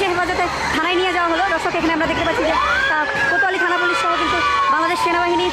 পুলিশের হেফাজতে থানায় নিয়ে যাওয়া হলো। দর্শক, এখানে আমরা দেখতে পাচ্ছি যে কোতোয়ালি থানা পুলিশ সহ কিন্তু বাংলাদেশ সেনাবাহিনী